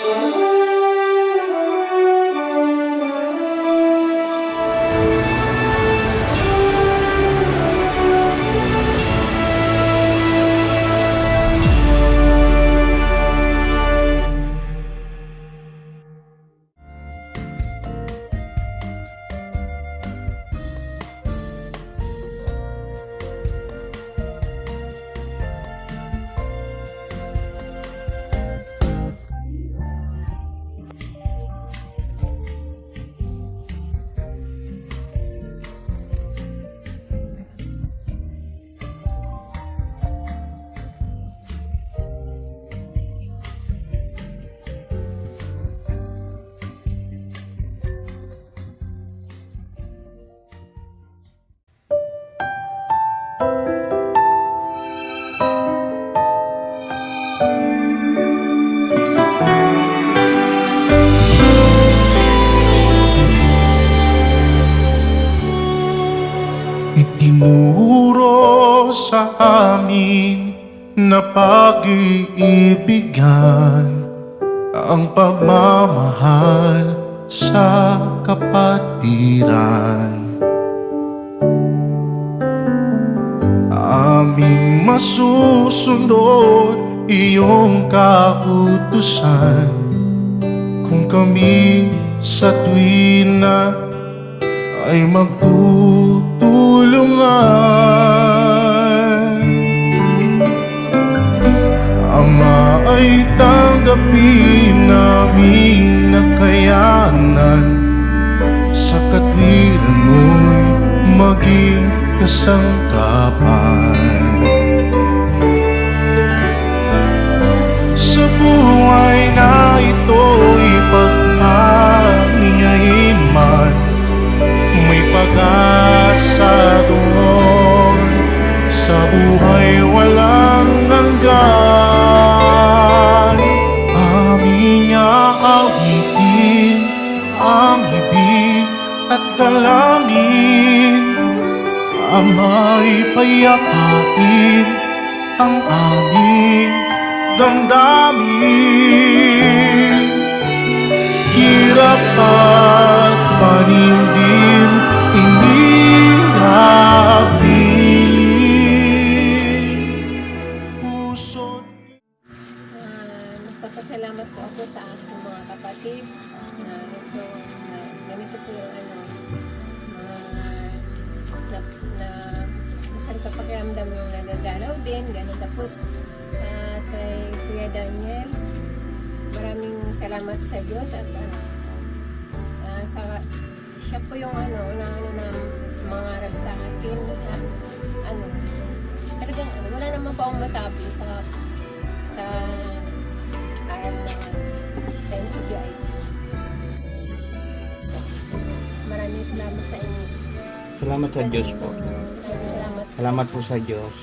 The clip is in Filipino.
Música sa amin na pag-iibigan ang pagmamahal sa kapatiran. Aming masusunod iyong kautusan kung kami sa tuwina ay magtutulungan. Tanggapin naming nakayanan Sa katwiran mo'y maging kasangkapan. Sa buhay na ito'y pagpahingahin man May pag-asa doon Sa buhay Ang ibig at dalangin. Ama'y payapain Ang aming damdamin nagpapasalamat po sa aking mga kapatid. Na ito na ganito po yung ano mga na, na isang kapakiramdam yung nagagalaw din ganun tapos ah, kay Kuya Daniel maraming salamat sa Diyos at ah, ah, sa siya po yung ano na ano na mangarap sa akin at ano talagang ano, wala naman po akong masabi sa sa kayo sa GIP. Maraming salamat sa inyo. Salamat sa Diyos po. Salamat, salamat po sa Diyos.